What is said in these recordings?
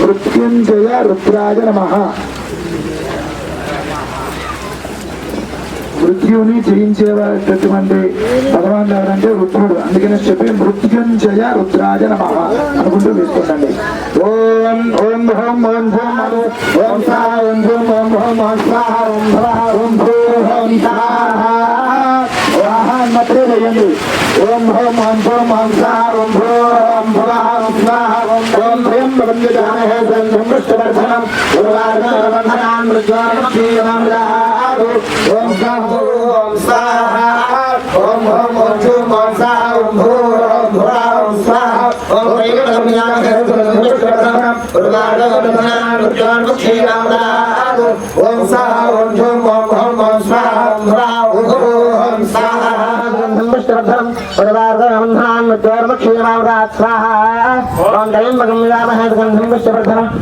మృత్యుంజయ రుద్రాయ నమ మృత్యుని జయించేటటువంటి భగవాన్ ఎవరంటే రుద్రుడు. అందుకని చెప్పి మృత్యుంజయ రుద్రాజ నమ అనుకుంటూ వేసుకోండి ఓం ఓం ఓం ఓం ఓం ఓం సా ఓం ఓం ఓం ఓం ఓం స్వాహ ఓం భవ ఓం భూ ఓం స్వాహ వాహన్ మాత్రమే వేయండి ఓం ఓం ఓం ఓం ఓం సా ఓం భూ ఓం భవ ఓం స్వాహ ఓం ఓం ప్రియం భగవంతుడానే సంఘం విష్ణువర్ధనం గురువార్గవంధనాన్ మృత్యోర్మక్షీయం రాదు ఓం స్వాహ ఓం స్వాహ ఓం ఓం ఓం జూం ఓం స్వాహ ఓం భూ ఓం భవ ఓం స్వాహ ఓం ప్రియం భగవంతుడానే సంఘం విష్ణువర్ధనం గురువార్గవంధనాన్ మృత్యోర్మక్షీయం రాదు ఓం స్వాహ ఓం జూం ఓం ఓం ఓం స్వాహ ఓం భవ ఓం భూ ఓం స్వాహ విష్ణువర్ధనం గురువార్గవంధనాన్ మృత్యోర్మక్షీయం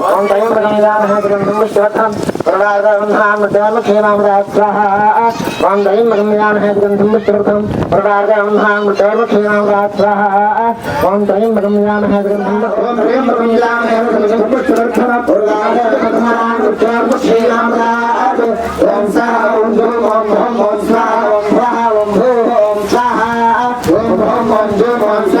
ओम दयं गणयामः गृन्धुमुष्टवत्थं प्रणार्दवन्धामृतवलक्षेणामृतात्स्वाहा ओम दयं गणयामः गृन्धुमुष्टवत्थं प्रणार्दवन्धामृतवलक्षेणामृतात्स्वाहा ओम दयं गणयामः गृन्धुमुष्टवत्थं प्रणार्दवन्धामृतवलक्षेणामृतात् ओम सः ओम ओम ओम ओम ओम ओम ओम ओम ओम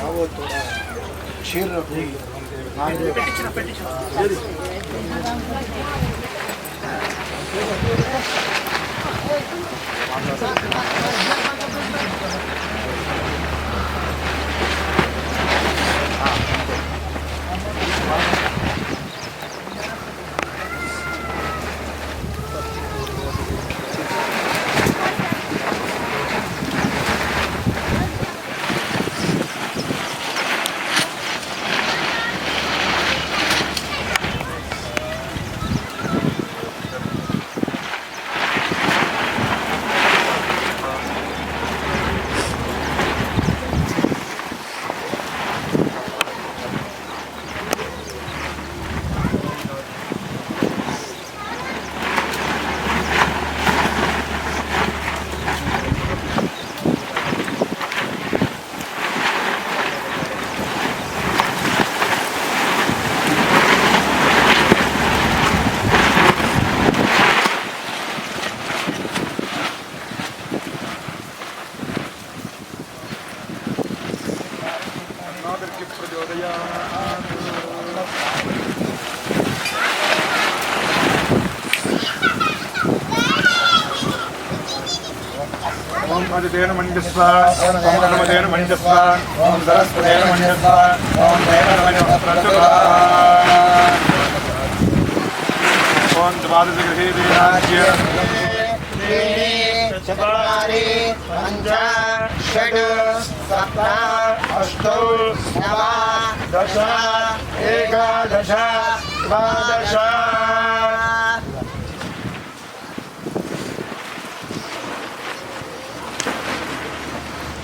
రావద్దు క్షీర అదితేన మంజస్వ ఓం గణపతేన మంజస్వ ఓం సరస్వతేన మంజస్వ ఓం దేవనమణ్యస్వ ఓం ద్వాదశ చత్వారి పంచ ఏకాదశ ద్వాదశ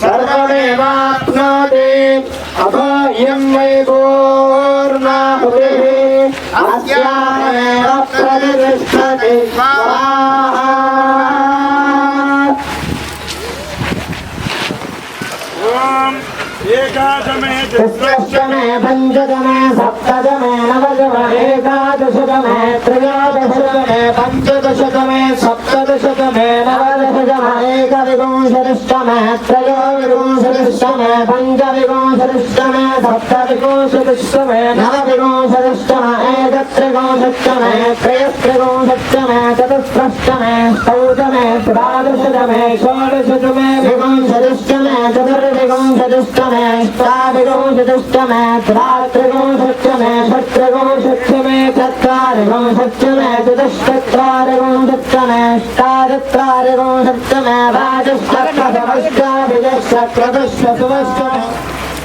सर्वमेवाप्नोति अभयं वै पूर्णाहुतिः। अस्यामेव प्रतिष्ठति। एकादमे पञ्चदमे सप्तदमे नवदमे सदस्यमे नवतिगो सदस्यमे एकत्रिगो सत्यमे त्रयस्त्रिगो सत्यमे चतुष्प्रष्टमे स्तौतमे द्वादशतमे षोडशतमे विगं सदस्यमे चतुर्विगं सदस्यमे ष्टाभिगो सदस्यमे त्रात्रिगो सत्यमे षट्रिगो सत्यमे चत्वारिगो सत्यमे चतुश्चत्वारिगो सत्यमे ष्टाचत्वारिगो सत्यमे वाचश्चक्रतमश्चाभिजश्चक्रतश्च सुवश्च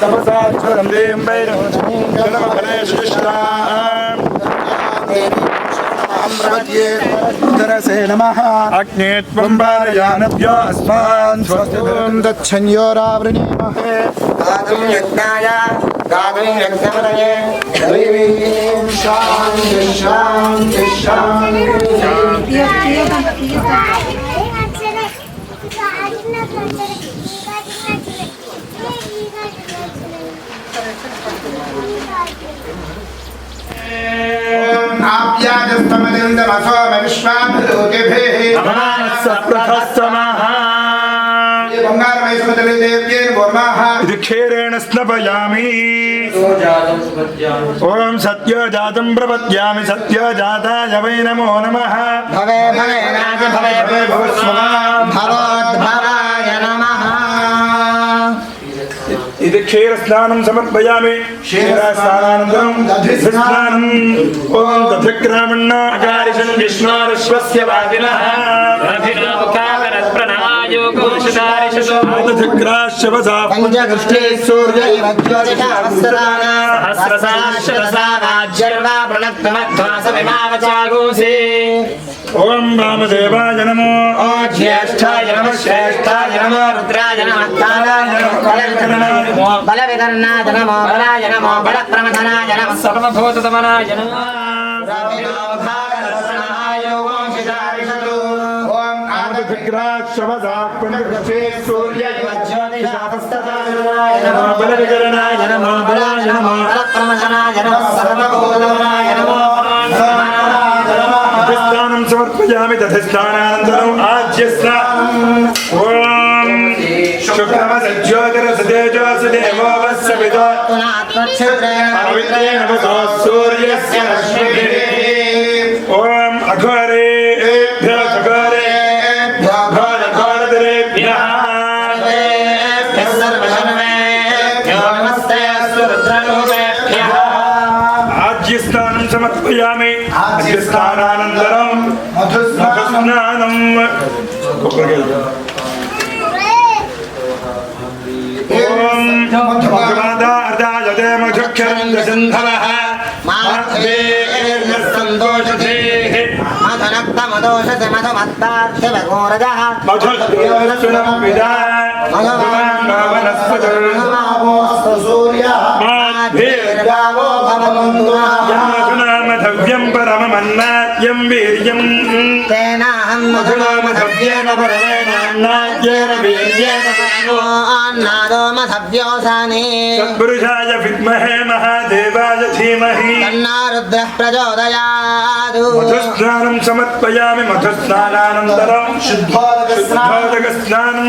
तपसा चरन्दे वैरवचनं जनमकलेशदिष्टाम् सम्राज्ये उदरसे नमः। अग्ने त्वं वारयानभ्यो अस्मान् स्वस्तिभिरं दच्छन्योरावृणीमहे दातुं यज्ञाय दातुं यज्ञवरये दैवीं शान्ति शान्ति शान्ति। आप ఇది క్షీరేణ స్నపయామి ఓం సత్యో జాతం ప్రపద్యామి సత్యో జాతాయ వై నమో నమః భవే భవే నాథ భవే భవోద్భవాయ నమః ఇది క్షీర స్నానం సమర్పయామి. క్షీర స్నానానంతరం దధి స్నానం ఓం దధిక్రామణాకారిషం విష్ణోరశ్వస్య వాదినః. పంచదృష్టి సూర్య ఇవ జ్యోతిషావస్తదాన సహస్రసాక్షరసారాజ్యర్వా ప్రణక్తమధ్వాసమిమావచాగోసి ఓం వామదేవాయ నమో. జ్యేష్ఠాయ నమ శ్రేష్ఠాయ నమో రుద్రాయ నమ కాలాయ నమ బలవికరణాయ బలవికరణాయ నమో బలాయ నమో బలప్రమథనాయ నమ సర్వభూతమనాయ నమః. సూర్య నమో. బలవికరణాయ నమో. బలాయ నమో బలప్రమథనాయ నమ సర్వభూతమనాయ तटस्थानानन्तरम् आज्यस्नानम् ॐ शुक्रमसज्योतिरसतेजोऽसु देवोऽवस्य पिता सूर्यस्य रश्मिभिः मधुक्षरन्द्रसिन्धवः मार्गेर्निस्सन्तोषधेः मधुनक्तमदोषति मधुमत्तार्थिवगोरजः मधुर्योरसुरमपिता भगवान् भावनस्पतिर्नमावोऽस्तु सूर्यः मार्गेर्गावो भवमन्तु भव्यं परममन्नाद्यं वीर्यं तेनाहं मधुनामधव्येन परमेणान्नाद्येन वीर्येण नादोमधव्योऽसाने सत्पुरुषाय विद्महे महादेवाय धीमहि तन्नारुद्रः प्रचोदयात् मधुस्नानं समर्पयामि मधुस्नानानन्तरं शुद्धोदकस्नानं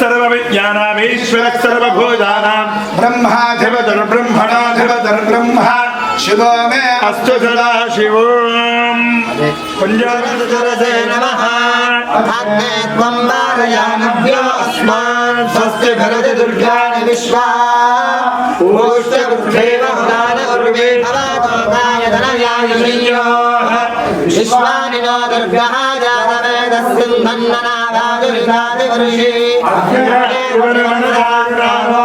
सर्वविज्ञानामीश्वरः सर्वभूतानां ब्रह्माधिपतिर्ब्रह्मणाधिपतिर्ब्रह्म शिवो मे। अस्तु सदा शिवोम् कुञ्जारसे नमः त्वं वारयामभ्यो अस्मान् स्वस्य भरति दुर्गाणि विश्वा। ऊष्टवृद्धेव हुदान उर्वे धनयाय విశ్వామినో దుర్గః జాతవేదస్సింధన్ననాదాజువిదాదివర్షి అర్జునేర్వణి వనదాగ్రాహో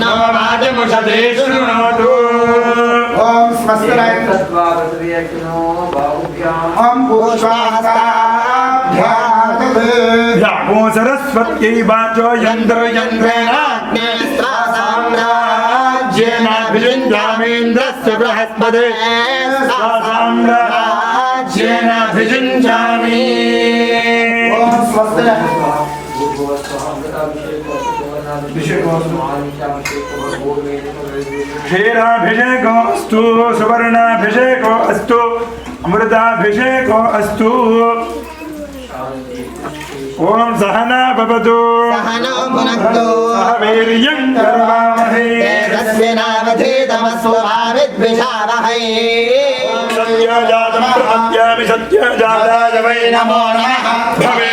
नो वाजमुषते शृणोतु ॐ स्वस्तिरं तत्त्वावसरियकिनो बाहुभ्याम् ॐ पुष्पास्ताभ्यागो सरस्वत्यै वाचो यन्त्र यन्त्रेणाग्ने साम्राज्येनाभिषिञ्चामीन्द्रस्य बृहस्पते साम्राज्येनाभिषिञ्चामि ॐ स्वस्तिरः క్షీరాభిషేకోస్తు సువర్ణాభిషేకో అస్తు అమృతాభిషేకో అస్తు ఓం సహన భవతు. సహ వీర్యం కర్వామహే తమస్వభావిద్విషావహై సత్యజాతం సత్యజాతాయ వై నమో నమః. భవే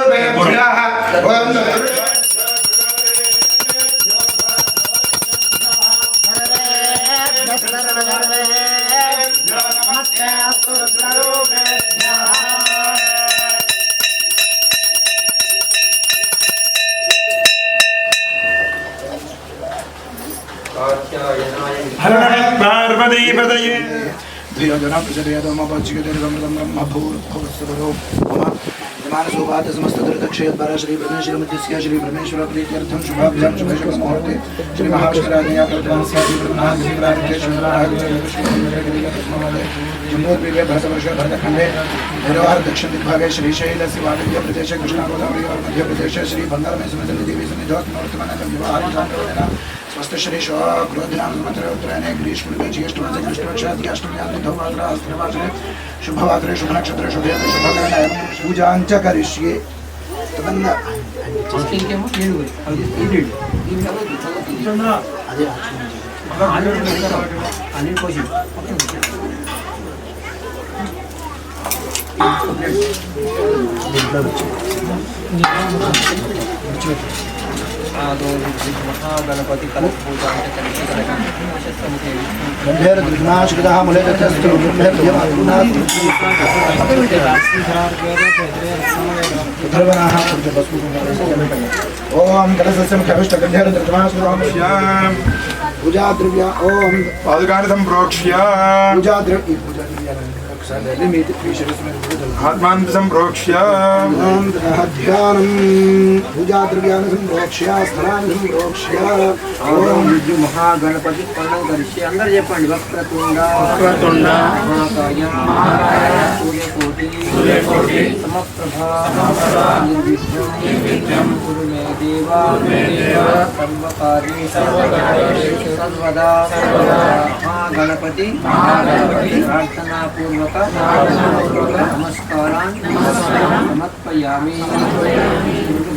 द्विरजनापचर्यादमपचिगतिरगमृतं ब्रह्मभूर्भुवस्वरूपम् मानसोपात समस्तक्षेत्र श्री ब्रह्मेश्वरमृत्य श्री ब्रह्मेश्वर प्रीत्यर्थम शुभाभ्याम शुभेश्वर दक्षिण दिग्भागे श्रीशैलस्य वायव्य प्रदेशे कृष्णागोदावरी और मध्य प्रदेशे श्री बंगाल में समिति देवी समिधोत ग्रीष्म ज्येष्ठ कृष्णपक्षादि शुभवासरे शुभनक्षत्रे शुभे शुभकरणे पूजाञ्च करिष्ये तदन्न महागणपति कलश आदो महागणपति कलशपूजान्तकण्ठीकरकण्ठेविष्णुगम्भीरदृग्णाश्रितः मुलेतस्त्रगुरुभ्यर्भ्यमातुनाः ॐ कलशस्य मुखविष्टगम्भीरदृग्णाश्रितः पूजाद्रव्या ॐ पादुकानि ఒకసారి మీ శిరస్సు మీద కూడా చదువు. ఆత్మాంత సంప్రోక్ష్య ध्यानं पूजाद्रव्याणि संप्रोक्ष्य स्थलानि संप्रोक्ष्य ఓం విద్యు మహాగణపతి పండుగ కలిసి అందరు చెప్పండి వక్రతుండ వక్రతుండ మహాకాయ మహాకాయ సూర్యకోటి సూర్యకోటి సమప్రభా సమప్రభా నిర్విఘ్నం నిర్విఘ్నం కురు మే దేవా మే దేవ సర్వకార్యే సర్వకార్యేషు సర్వదా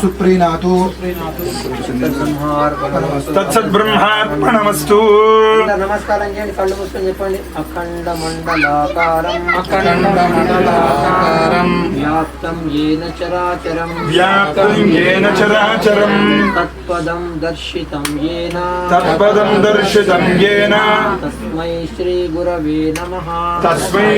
సుప్రీణాతు తత్సద్బ్రహ్మార్పణమస్తు నమస్కారం చేయండి కళ్ళు మూసుకొని చెప్పండి. అఖండ మండలాకారం. అఖండ మండలాకారం. వ్యాప్తం ఏన చరాచరం. వ్యాప్తం ఏన చరాచరం. తత్పదం దర్శితం ఏన. తత్పదం దర్శితం ఏన. తస్మై శ్రీ గురవే నమః. తస్మై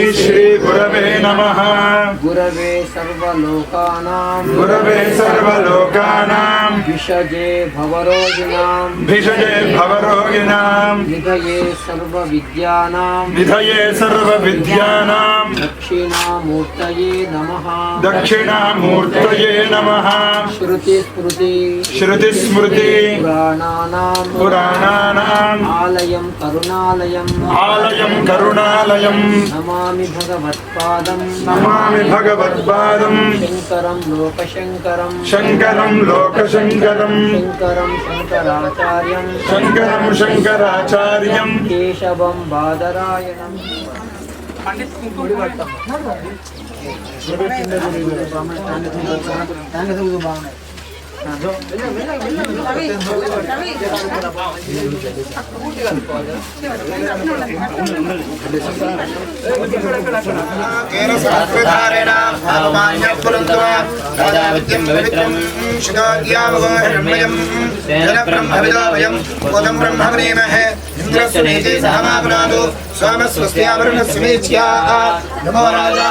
గురవే సర్వ सर्वलोकानां विषजे भवरोगिणां भिषजे भवरोगिणां निधये सर्वविद्यानां निधये सर्वविद्यानां दक्षिणामूर्तये नमः दक्षिणामूर्तये नमः श्रुतिस्मृति श्रुतिस्मृति पुराणानां पुराणानाम् आलयं करुणालयम् आलयं करुणालयम् नमामि भगवत्पादं नमामि भगवत्पादं शङ्करं लोकशङ्करम् शङ्करं लोकशङ्करं శంకరం శంకరాచార్యం शङ्करं शङ्कराचार्यं కేశవం బాదరాయణం కేరసాస్త్రధారేణ ఆవమాన్య పురంతవ రాజా విద్యం పవిత్రం శిఖాద్యావగోహిరణ్మయం జన బ్రహ్మవిదావయం కోదం బ్రహ్మ ప్రేమహే ఇంద్రస్సు నీతి సహమాపునాదు స్వామస్వస్యావరుణస్సు మేచ్యా నమో రాజా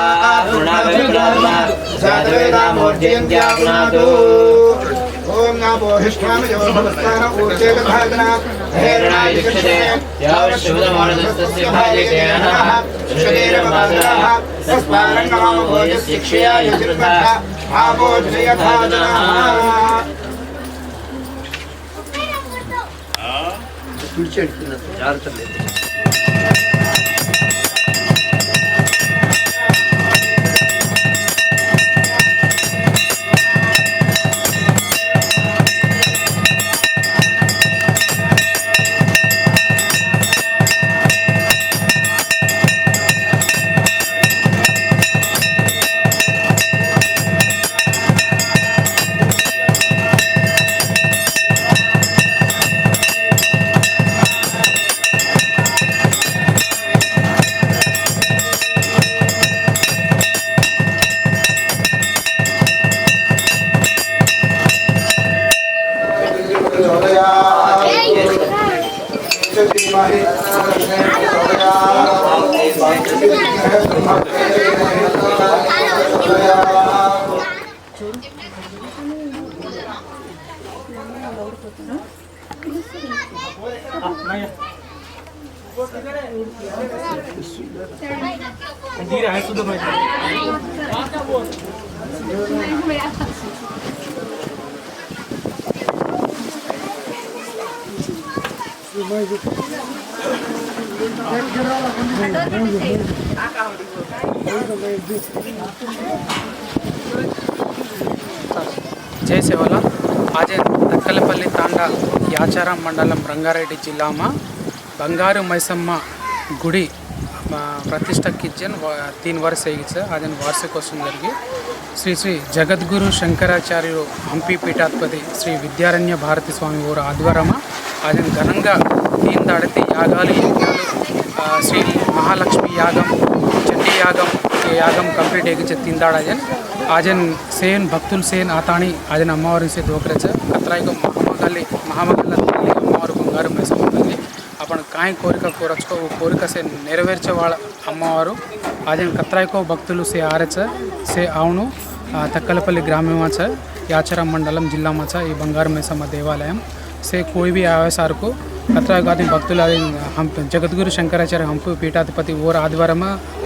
పూర్ణాభిప్రామ జాతవేదామూర్జయంత్యాపునాదు ఓం నామో హిష్టామయో భవస్థాన ఊర్జే విభాగన హేరణాయ శిక్షే యావశుభదమానదస్తస్య భాజతే నమః శరీరమాసరాః తస్మారంగమామోజస్యక్షయా యజృతః ఆమోజయథాజనః విడిచెడుతున్నారు జాగ్రత్త లేదు धीरे है सुधर भाई చేసేవాళ్ళ అజయ్ దక్కలపల్లి తాండా యాచారం మండలం రంగారెడ్డి జిల్లామా బంగారు మైసమ్మ గుడి ప్రతిష్ట కిచెన్ తీన్ వరస ఏగిచ్చ అదే వార్షికోత్సవం జరిగి శ్రీ శ్రీ జగద్గురు శంకరాచార్యులు హంపి పీఠాధిపతి శ్రీ విద్యారణ్య భారతి స్వామి ఊరు ఆధ్వర్యమా అదే ఘనంగా దీని దాడితే యాగాలు యజ్ఞాలు శ్రీ మహాలక్ష్మి యాగం చండీ యాగం యాగం కంప్లీట్ కంప్లీಟ್ ఏగించే తిందాడాజన్ ఆజన్ సేన్ భక్తులు సేన్ ఆతాణి అజన్ అమ్మవారిని సే దోకరచ కత్రాయికు మహామగల్లి మహామగల్ల తల్లి అమ్మవారు బంగారు మైసమ్మ అప్పుడు కాయ కోరిక కోరచుకో కోరిక సే నెరవేర్చే వాళ్ళ అమ్మవారు. ఆజన్ కత్రాయికో భక్తులు సే ఆరచ సే అవును తక్కలపల్లి గ్రామమాచ యాచరం మండలం జిల్లామాచ ఈ బంగారు మెసమ్మ దేవాలయం. సే కోయి ఆవేశారుకు కత్రాగాది భక్తుల హంప జగద్గురు శంకరాచార్య హంపు పీఠాధిపతి ఓర ఆదివారం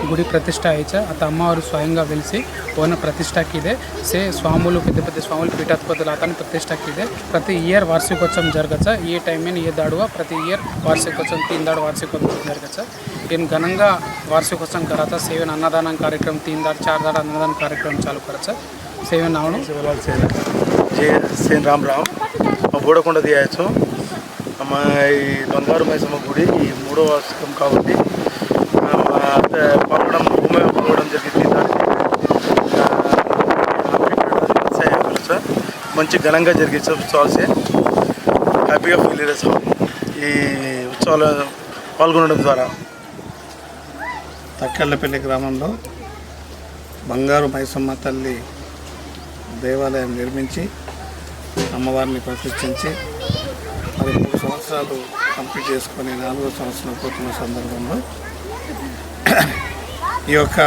గుడి ప్రతిష్ట ఇచ్చ అత అమ్మవారు స్వయంగా వెలిసి ఓన ప్రతిష్టాకిదే సే స్వాములు పెద్ద పెద్ద స్వాములు పీఠాధిపతులు అతను ప్రతిష్టాకిదే ప్రతి ఇయర్ వార్షికోత్సవం జరగచ్చ ఏ టైం ఏ దాడువ ప్రతి ఇయర్ వార్షికోత్సవం తీందాడు వార్షికోత్సవం జరగచ్చ నేను ఘనంగా వార్షికోత్సవం కరాచ సేవన్ అన్నదానం కార్యక్రమం తీందాడు చార్దాడు అన్నదానం కార్యక్రమం చాలు కరచ సేవన్ అవడం సేవలాల్ రామ్ రామ్ బోడకొండ తీయచ్చు మా ఈ బంగారు మైసమ్మ గుడి ఈ మూడో వార్షికం కాబట్టి ఆ, భూమి పలవడం జరిగింది. దానికి మంచి ఘనంగా జరిగే ఉత్సవాలు హ్యాపీగా ఫీల్ చేస్తాం ఈ ఉత్సవాలు పాల్గొనడం ద్వారా. తక్కళ్ళపల్లి గ్రామంలో బంగారు మైసమ్మ తల్లి దేవాలయం నిర్మించి అమ్మవారిని ప్రతిష్ఠించి మరి మూడు సంవత్సరాలు కంప్లీట్ చేసుకొని నాలుగో సంవత్సరం పోతున్న సందర్భంలో ఈ యొక్క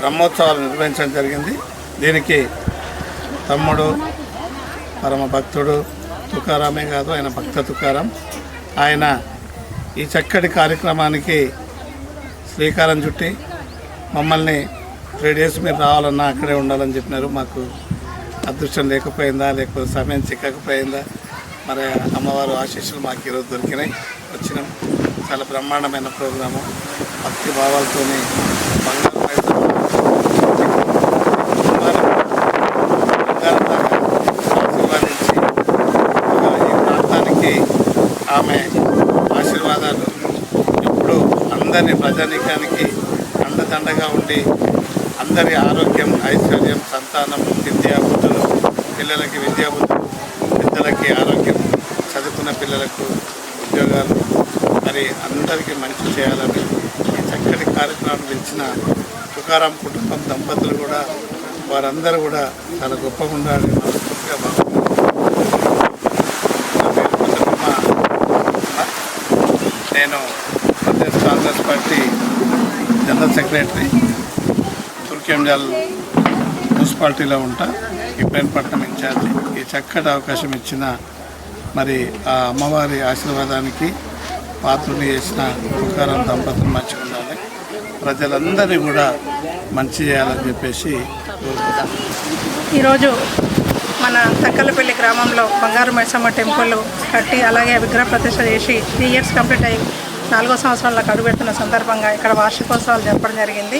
బ్రహ్మోత్సవాలు నిర్వహించడం జరిగింది. దీనికి తమ్ముడు పరమ భక్తుడు తుకారామే కాదు ఆయన భక్త తుకారాం. ఆయన ఈ చక్కటి కార్యక్రమానికి శ్రీకారం చుట్టి మమ్మల్ని త్రీ డేస్ మీరు రావాలన్నా అక్కడే ఉండాలని చెప్పినారు. మాకు అదృష్టం లేకపోయిందా లేకపోతే సమయం చిక్కకపోయిందా? మరి అమ్మవారు ఆశీస్సులు మాకు ఈరోజు దొరికినాయి. వచ్చినాం. చాలా బ్రహ్మాండమైన ప్రోగ్రాము. భక్తి భావాలతోని ఆశీర్వాదించి ఈ ప్రాంతానికి ఆమె ఆశీర్వాదాలు. ఎప్పుడు అందరి ప్రజానీకానికి అండదండగా ఉండి అందరి ఆరోగ్యం ఐశ్వర్యం సంతానం విద్యాబుద్ధులు పిల్లలకి విద్యాబుద్ధులు అందరికీ ఆరోగ్యం చదువుకున్న పిల్లలకు ఉద్యోగాలు మరి అందరికీ మంచి చేయాలని ఈ చక్కటి కార్యక్రమం పిలిచిన తుకారాం కుటుంబం దంపతులు కూడా వారందరూ కూడా చాలా గొప్పగా ఉండాలని మనస్ఫూర్తిగా భావిస్తున్నాను. నేను Pradesh Congress party general secretary Turkayamjal మున్సిపాలిటీలో ఉంటా ఇబ్రాహీంపట్నం ఇన్ఛార్జి ఈ చక్కటి అవకాశం ఇచ్చిన మరి ఆ అమ్మవారి ఆశీర్వాదానికి పాత్రని చేసిన తుకారం దంపతులు మంచిగా ఉండాలి. ప్రజలందరినీ కూడా మంచి చేయాలని చెప్పేసి ఈరోజు మన తక్కలపల్లి గ్రామంలో బంగారు మైసమ్మ టెంపుల్ కట్టి అలాగే విగ్రహ ప్రతిష్ట చేసి త్రీ ఇయర్స్ కంప్లీట్ అయ్యి నాలుగో సంవత్సరాలకు అడుగుపెడుతున్న సందర్భంగా ఇక్కడ వార్షికోత్సవాలు జరపడం జరిగింది.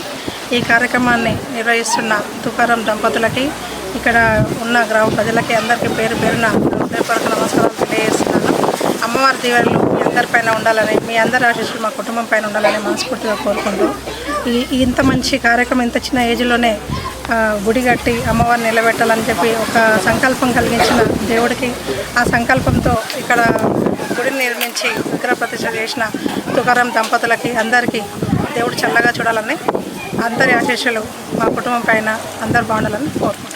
ఈ కార్యక్రమాన్ని నిర్వహిస్తున్న తుకారం దంపతులకి ఇక్కడ ఉన్న గ్రామ ప్రజలకి అందరికీ పేరు పేరున హృదయపూర్వక నమస్కారాలు తెలియజేస్తున్నాను. అమ్మవారి దీవెనలు మీ అందరిపైన ఉండాలని మీ అందరి ఆశీస్సులు మా కుటుంబం పైన ఉండాలని మనస్ఫూర్తిగా కోరుకుంటూ ఈ ఇంత మంచి కార్యక్రమం ఇంత చిన్న ఏజ్లోనే గుడి కట్టి అమ్మవారిని నిలబెట్టాలని చెప్పి ఒక సంకల్పం కలిగించిన దేవుడికి ఆ సంకల్పంతో ఇక్కడ గుడిని నిర్మించి విగ్రహ ప్రతిష్ట చేసిన తుకారం దంపతులకి అందరికీ దేవుడు చల్లగా చూడాలని అందరి ఆశీస్సులు మా కుటుంబం పైన అందరు బాగుండాలని కోరుకుంటున్నాను.